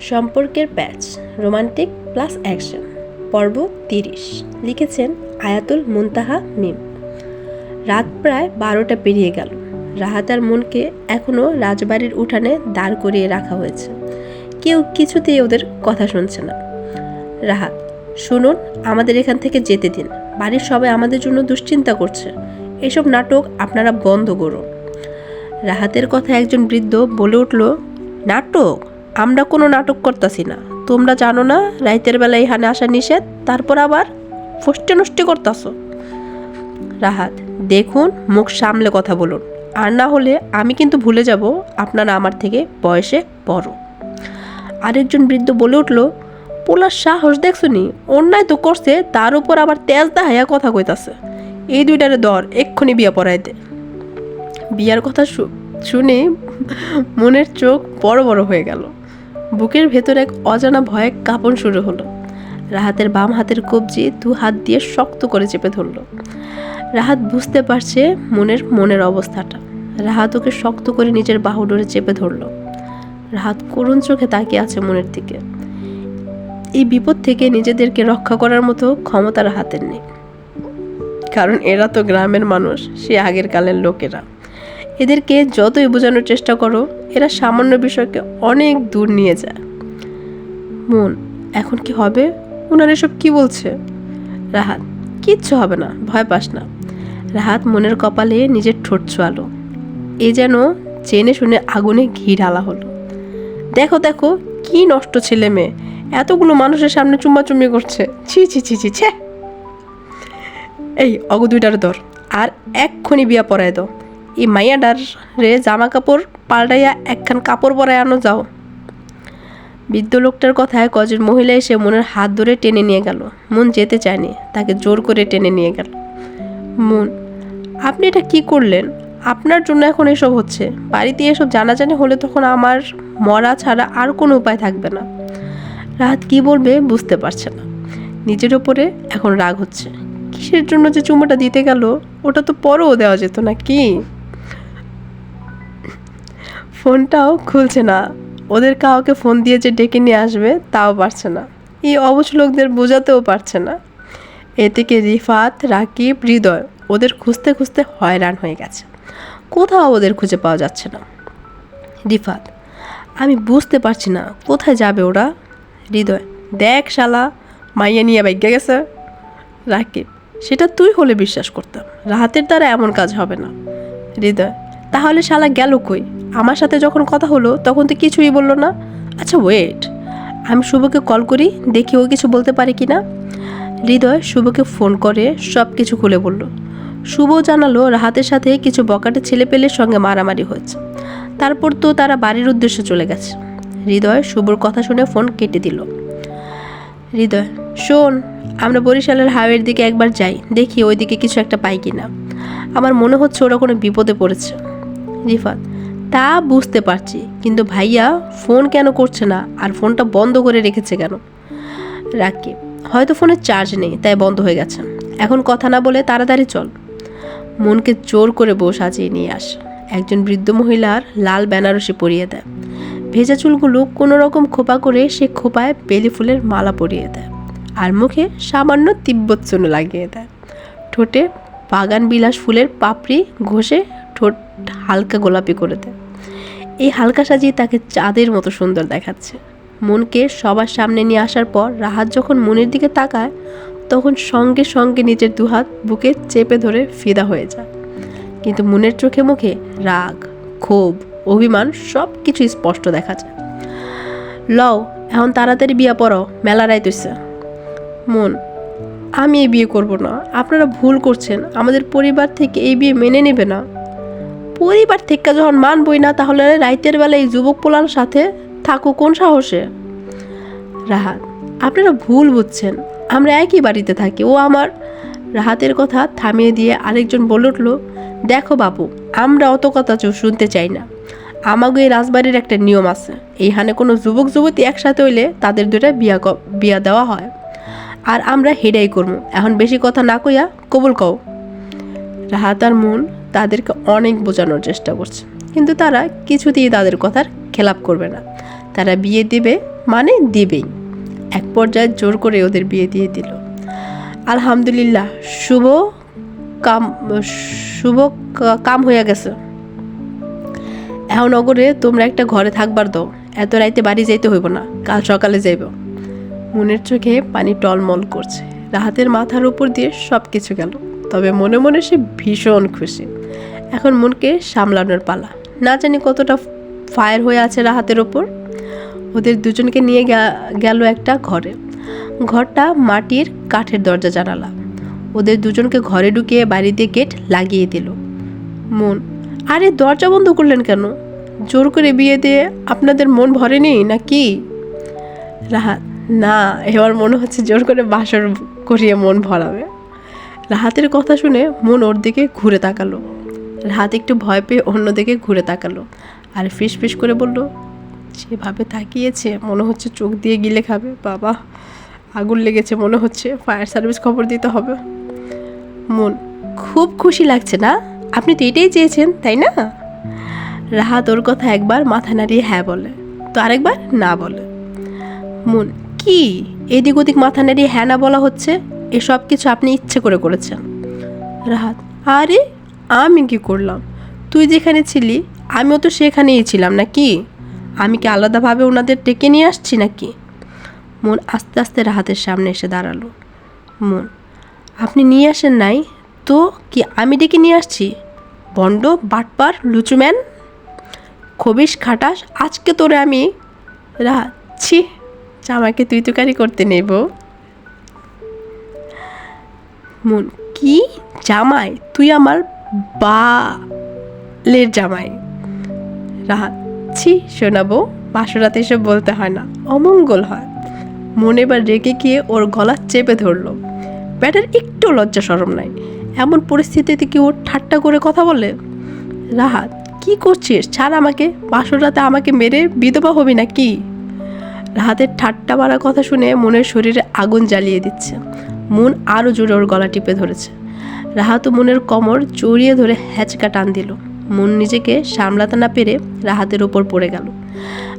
সম্পর্কের প্যাচ, romantic plus action. পর্ব তিরিশ। লিখেছেন আয়াতুল মুনতাহা মিম। রাত প্রায় বারোটা পেরিয়ে গেল। রাহাত আর মনকে এখনও রাজবাড়ির উঠানে দাঁড় করিয়ে রাখা হয়েছে। কেউ কিছুতেই ওদের কথা শুনছে না। রাহাত, শুনুন, আমাদের এখান থেকে যেতে দিন। বাড়ির সবাই আমাদের জন্য দুশ্চিন্তা করছে। এসব নাটক আপনারা বন্ধ করুন। রাহাতের কথা একজন বৃদ্ধ বলে উঠল, নাটক? আমরা কোনো নাটক করতেছি না। তোমরা জানো না, রাইতের বেলা এখানে আসা নিষেধ, তারপর আবার ফষ্টে নষ্টি করতেছ। রাহাত, দেখুন, মুখ সামলে কথা বলুন। আর না হলে আমি কিন্তু ভুলে যাব, আপনারা আমার থেকে বয়সে বড়। আরেকজন বৃদ্ধ বলে উঠল, পোলার সাহস দেখছনি অন্যায় তো করছে, তার উপর আবার তেজ দাহাইয়া কথা কইতাছে। এই দুইটারে দর এক্ষুনি বিয়া পড়াইতে। বিয়ার কথা শুনে মনের চোখ বড় বড় হয়ে গেল। বুকের ভেতর এক অজানা ভয়ে কাঁপন শুরু হলো। রাহাতের বাম হাতের কবজি দু হাত দিয়ে শক্ত করে চেপে ধরলো। রাহাত বুঝতে পারছে মনের মনের অবস্থাটা। রাহাত ওকে শক্ত করে নিজের বাহু ডোরে চেপে ধরলো। রাহাত করুণ চোখে তাকিয়ে আছে মনের দিকে। এই বিপদ থেকে নিজেদেরকে রক্ষা করার মতো ক্ষমতা রাহাতের নেই। কারণ এরা তো গ্রামের মানুষ, সে আগের কালের লোকেরা। এদেরকে যতই বোঝানোর চেষ্টা করো, এরা সামান্য বিষয়কে অনেক দূর নিয়ে যায়। মন, এখন কি হবে? ওনার এসব কি বলছে? রাহাত, কিচ্ছু হবে না, ভয় পাস না। রাহাত মনের কপালে নিজের ঠোঁট ছোয়ালো। এ যেন চেনে শুনে আগুনে ঘি ঢালা হলো। দেখো দেখো, কি নষ্ট ছেলে মেয়ে। এতগুলো মানুষের সামনে চুম্বাচুম্বি করছে। ছি ছি ছি ছি, ছে। এই, অগু দুইটার দর আর এক্ষুনি বিয়া পরায় দাও। এই মাইয়াডার রে জামা কাপড় পাল্টাইয়া একখান কাপড় পরায় আনো যাও। বৃদ্ধ লোকটার কথায় কজন মহিলা এসে মনের হাত ধরে টেনে নিয়ে গেল। মন যেতে চায়নি, তাকে জোর করে টেনে নিয়ে গেল। মন, আপনি এটা কি করলেন? আপনার জন্য এখন এসব হচ্ছে। বাড়িতে এসব জানাজানি হলে তখন আমার মরা ছাড়া আর কোনো উপায় থাকবে না। রাত কি বলবে বুঝতে পারছে না। নিজের ওপরে এখন রাগ হচ্ছে। কিসের জন্য যে চুমোটা দিতে গেল, ওটা তো পরেও দেওয়া যেত না, কি? ফোনটাও খুলছে না। ওদের কাউকে ফোন দিয়ে যে ডেকে নিয়ে আসবে, তাও পারছে না। এই অবশ লোকদের বোঝাতেও পারছে না। এ থেকে রিফাত, রাকিব, হৃদয় ওদের খুঁজতে খুঁজতে হয়রান হয়ে গেছে। কোথাও ওদের খুঁজে পাওয়া যাচ্ছে না। রিফাত, আমি বুঝতে পারছি না, কোথায় যাবে ওরা? হৃদয়, দেখ শালা, মাইয়া নিয়ে বাইকে গেছে। রাকিব, সেটা তুই হলে বিশ্বাস করতাম রাহাতের দ্বারা এমন কাজ হবে না। হৃদয় তাহলে শালা গেল কই? আমার সাথে যখন কথা হলো, তখন তো কিছুই বলল না। আচ্ছা ওয়েট আমি শুভকে কল করি, দেখি ও কিছু বলতে পারে কি না হৃদয় শুভকে ফোন করে সব কিছু খুলে বলল। শুভ জানালো রাহাতের সাথে কিছু বকাটে ছেলেপেলের সঙ্গে মারামারি হয়েছে। তারপর তো তারা বাড়ির উদ্দেশ্যে চলে গেছে। হৃদয় শুভর কথা শুনে ফোন কেটে দিল। হৃদয়, শোন, আমরা বরিশালের হাওয়ের দিকে একবার যাই, দেখি ওইদিকে কিছু একটা পাই কিনা। আমার মনে হচ্ছে ওরা কোনো বিপদে পড়েছে। রিফাত তা বুঝতে পারছি, কিন্তু ভাইয়া ফোন কেন করছে না আর ফোনটা বন্ধ করে রেখেছে কেন? রাকিব, হয়তো ফোনের চার্জ নেই, তাই বন্ধ হয়ে গেছে। এখন কথা না বলে তাড়াতাড়ি চল। মনকে জোর করে বউ সাজিয়ে নিয়ে আস। একজন বৃদ্ধ মহিলার লাল বেনারসি পরিয়ে দেয়। ভেজা চুলগুলো কোনো রকম খোপা করে সে খোপায় বেলি ফুলের মালা পরিয়ে দেয় আর মুখে সামান্য তিব্বত চুনো লাগিয়ে দেয়। ঠোঁটে বাগান বিলাস ফুলের পাপড়ি ঘষে ঠোঁট হালকা গোলাপি করে দেয়। এই হালকা সাজিয়ে তাকে চাঁদের মতো সুন্দর দেখাচ্ছে। মনকে সবার সামনে নিয়ে আসার পর রাহাত যখন মনের দিকে তাকায়, তখন সঙ্গে সঙ্গে নিজের দুহাত বুকে চেপে ধরে ফিদা হয়ে যায়। কিন্তু মনের চোখে মুখে রাগ, ক্ষোভ, অভিমান সব কিছু স্পষ্ট দেখা যায়। লও, এখন তাড়াতাড়ি বিয়া পড়াও মেলা রাইতেছে মন, আমি এই বিয়ে করব না। আপনারা ভুল করছেন। আমাদের পরিবার থেকে এই বিয়ে মেনে নেবে না। পরিবার থেকে যখন মানবই না, তাহলে রাইতের বেলা এই যুবক পোলার সাথে থাকো কোন সাহসে? রাহাত, আপনারা ভুল বুঝছেন। আমরা একই বাড়িতে থাকি। ও আমার রাহাতের কথা থামিয়ে দিয়ে আরেকজন বলে উঠল, দেখো বাবু আমরা অত কথা চো- শুনতে চাই না। আমাকে এই রাজবাড়ির একটা নিয়ম আছে। এইখানে কোনো যুবক যুবতী একসাথে হইলে তাদের দুটা বিয়া বিয়া দেওয়া হয়। আর আমরা হেডাই করব এখন বেশি কথা না কইয়া কবুল কও। রাহাত আর মন তাদেরকে অনেক বোঝানোর চেষ্টা করছে। কিন্তু তারা কিছুতেই তাদের কথার খেলাপ করবে না। তারা বিয়ে দিবে মানে দিবেই। এক পর্যায়ে জোর করে ওদের বিয়ে দিয়ে দিল। আলহামদুলিল্লাহ, শুভ কাম শুভ কাম হয়ে গেছে। এখন নগরে তোমরা একটা ঘরে থাকবার দাও। এত রাইতে বাড়ি যাইতে হইব না, কাল সকালে যাইব। মনের চোখে পানি টলমল করছে। রাহাতের মাথার উপর দিয়ে সব কিছু গেল। তবে মনে মনে সে ভীষণ খুশি। এখন মনকে সামলানোর পালা। না জানি কতটা ফায়ার হয়ে আছে রাহাতের ওপর। ওদের দুজনকে নিয়ে গেল একটা ঘরে। ঘরটা মাটির কাঠের দরজা জানালা। ওদের দুজনকে ঘরে ঢুকিয়ে বাড়ি দিয়ে গেট লাগিয়ে দিল। মন, আরে দরজা বন্ধ করলেন কেন? জোর করে বিয়ে দিয়ে আপনাদের মন ভরেনি না কি রাহাত, না, এবার মনে হচ্ছে জোর করে বাসর করিয়ে মন ভরাবে। রাহাতের কথা শুনে মন ওর দিকে ঘুরে তাকালো। রাহাত একটু ভয় পেয়ে অন্যদিকে ঘুরে তাকালো। আর ফিস ফিস করে বলল, যেভাবে তাকিয়েছে, মনে হচ্ছে চোখ দিয়ে গিলে খাবে। বাবা, আগুন লেগেছে মনে হচ্ছে। ফায়ার সার্ভিস খবর দিতে হবে। মন, খুব খুশি লাগছে না? আপনি তো এটাই চেয়েছেন, তাই না? রাহাত ওর কথা একবার মাথা নাড়িয়ে হ্যাঁ বলে, তো আরেকবার না বলে। মন, কি? এদিক ওদিক মাথা নাড়িয়ে হ্যাঁ না বলা হচ্ছে? এসব কিছু আপনি ইচ্ছে করে করেছেন। রাহাত, আরে আমি কি করলাম? তুই যেখানে ছিলি, আমিও তো সেখানেই ছিলাম নাকি? আমি কি আলাদাভাবে ওনাদের ডেকে নিয়ে আসছি নাকি? মন আস্তে আস্তে রাহাতের সামনে এসে দাঁড়াল। মন, আপনি নিয়ে আসেন নাই, তো কি আমি ডেকে নিয়ে আসছি? বন্ড, বাটপার, লুচুম্যান? খবিস খাটাস আজকে তোরে আমি রাচ্ছি জামাকে তুই তুকারি করতে নেব। মন, কি জামাই? তুই আমার বালের জামাই। রাহাত শোনাবো, বাসরাতে এসব বলতে হয় না, অমঙ্গল হয়। মনে বা রেগে গিয়ে ওর গলা চেপে ধরলো। ব্যাটার, একটু লজ্জা সরম নাই। এমন পরিস্থিতিতে কি ওর ঠাট্টা করে কথা বলে? রাহাত, কি করছিস? ছাড় আমাকে, বাসরাতে আমাকে মেরে বিধবা হবি না কি রাহাতের ঠাট্টা মারা কথা শুনে মনের শরীরে আগুন জ্বালিয়ে দিচ্ছে। মন আরও জোরে ওর গলা টিপে ধরেছে। রাহাত মনের কমর জড়িয়ে ধরে হ্যাচকা টান দিল। মন নিজেকে সামলাতে না পেরে রাহাতের ওপর পড়ে গেল।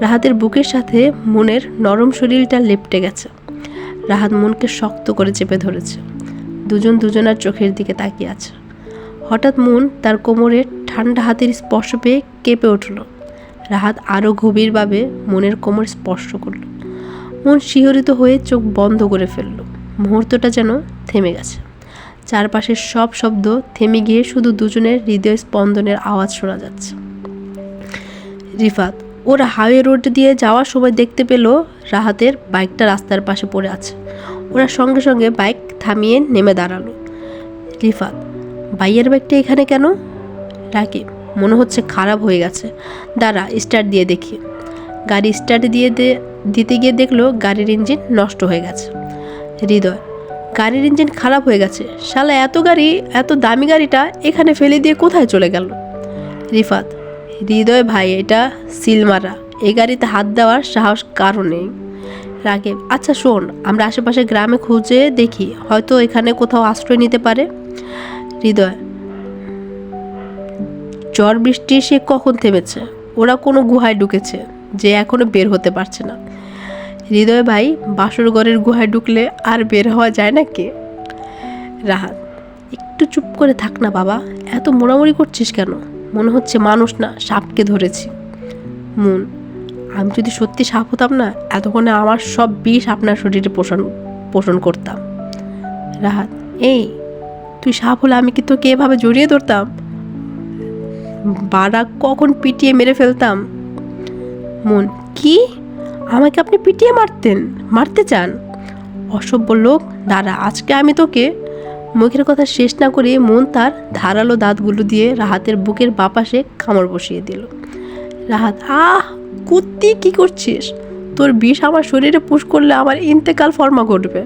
রাহাতের বুকের সাথে মনের নরম শরীরটা লেপটে গেছে। রাহাত মনকে শক্ত করে চেপে ধরেছে। দুজন দুজনার চোখের দিকে তাকিয়ে আছে। হঠাৎ মন তার কোমরে ঠান্ডা হাতের স্পর্শ পেয়ে কেঁপে উঠল। রাহাত আরও গভীরভাবে মনের কোমর স্পর্শ করল। মন শিহরিত হয়ে চোখ বন্ধ করে ফেলল। মুহূর্তটা যেন থেমে গেছে। চারপাশের সব শব্দ থেমে গিয়ে শুধু দুজনের হৃদয় স্পন্দনের আওয়াজ শোনা যাচ্ছে। রিফাত, ওরা হাইওয়ে রোড দিয়ে যাওয়ার সময় দেখতে পেল রাহাতের বাইকটা রাস্তার পাশে পড়ে আছে। ওরা সঙ্গে সঙ্গে বাইক থামিয়ে নেমে দাঁড়াল। রিফাত বাইয়ের বাইকটা এখানে কেন? রাকিব, মনে হচ্ছে খারাপ হয়ে গেছে। দাঁড়া, স্টার্ট দিয়ে দেখি। গাড়ি স্টার্ট দিয়ে দিতে গিয়ে দেখল গাড়ির ইঞ্জিন নষ্ট হয়ে গেছে। হৃদয় গাড়ির ইঞ্জিন খারাপ হয়ে গেছে। শালা, এত গাড়ি, এত দামি গাড়িটা এখানে ফেলে দিয়ে কোথায় চলে গেল? রিফাত, হৃদয় ভাই, এটা সিলমারা। এই গাড়িতে হাত দেওয়ার সাহস কারও নেই। রাগেব আচ্ছা শোন, আমরা আশেপাশে গ্রামে খুঁজে দেখি, হয়তো এখানে কোথাও আশ্রয় নিতে পারে। হৃদয়, ঝড় বৃষ্টি সে কখন থেমেছে? ওরা কোনো গুহায় ঢুকেছে, যে এখনও বের হতে পারছে না। হৃদয় ভাই বাসর ঘরের গুহায় ঢুকলে আর বের হওয়া যায় না কে? রাহাত, একটু চুপ করে থাক না বাবা। এত মোড়ামুড়ি করছিস কেন? মনে হচ্ছে মানুষ না, সাপকে ধরেছি। মন, আমি যদি সত্যি সাপ হতাম না, এতক্ষণে আমার সব বিষ আপনার শরীরে পোষণ পোষণ করতাম। রাহাত, এই, তুই সাপ হলে আমি কি তোকে এভাবে জড়িয়ে ধরতাম? বাড়া কখন পিটিয়ে মেরে ফেলতাম? মন, কি? আমাকে আপনি পিটিয়ে মারতেন, মারতে চান। অসভ্য লোক, দাঁড়া, আজকে আমি তোকে মুখের কথা শেষ না করে মন তার ধারালো দাঁতগুলো দিয়ে রাহাতের বুকের বাপাশে কামড় বসিয়ে দিল। রাহাত, আহ, কুত্তি, কি করছিস? তোর বিষ আমার শরীরে পুশ করলে আমার ইন্তেকাল ফর্মা ঘটবে।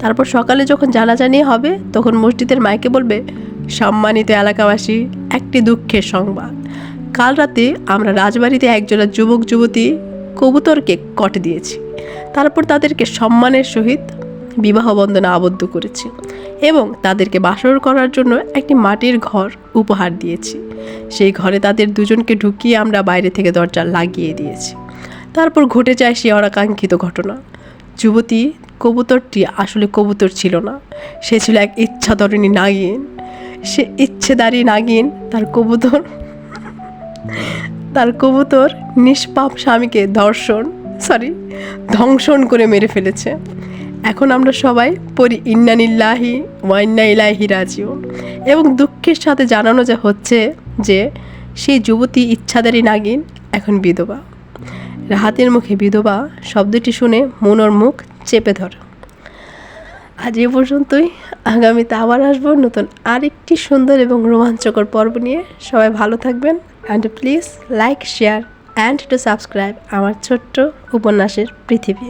তারপর সকালে যখন জানাজানি হবে, তখন মসজিদের মাইকে বলবে, সম্মানিত এলাকাবাসী, একটি দুঃখের সংবাদ। কাল রাতে আমরা রাজবাড়িতে একজোড়া যুবক যুবতী কবুতরকে কটে দিয়েছি। তারপর তাদেরকে সম্মানের সহিত বিবাহ বন্ধনে আবদ্ধ করেছি এবং তাদেরকে বাসর করার জন্য একটি মাটির ঘর উপহার দিয়েছি। সেই ঘরে তাদের দুজনকে ঢুকিয়ে আমরা বাইরে থেকে দরজা লাগিয়ে দিয়েছি। তারপর ঘটে যায় সে অনাকাঙ্ক্ষিত ঘটনা। যুবতী, কবুতরটি আসলে কবুতর ছিল না। সে ছিল এক ইচ্ছাধরণী নাগিন। সে ইচ্ছেদারী নাগিন, তার কবুতর তার কবুতর নিষ্পাপ স্বামীকে ধর্ষণ সরি ধ্বংসন করে মেরে ফেলেছে। এখন আমরা সবাই পড়ি ইন্নানিল্লাহি ওয়াইন্না ইলাহি রাজিও এবং দুঃখের সাথে জানানো যা হচ্ছে যে, সেই যুবতী ইচ্ছাদারী নাগিন এখন বিধবা। রাহাতের মুখে বিধবা শব্দটি শুনে মনোর মুখ চেপে ধরে। আজ এ পর্যন্তই। আগামীতে আবার আসব নতুন আরেকটি সুন্দর এবং রোমাঞ্চকর পর্ব নিয়ে। সবাই ভালো থাকবেন। And please like share and to subscribe আমার ছোট্ট উপন্যাসের পৃথিবী।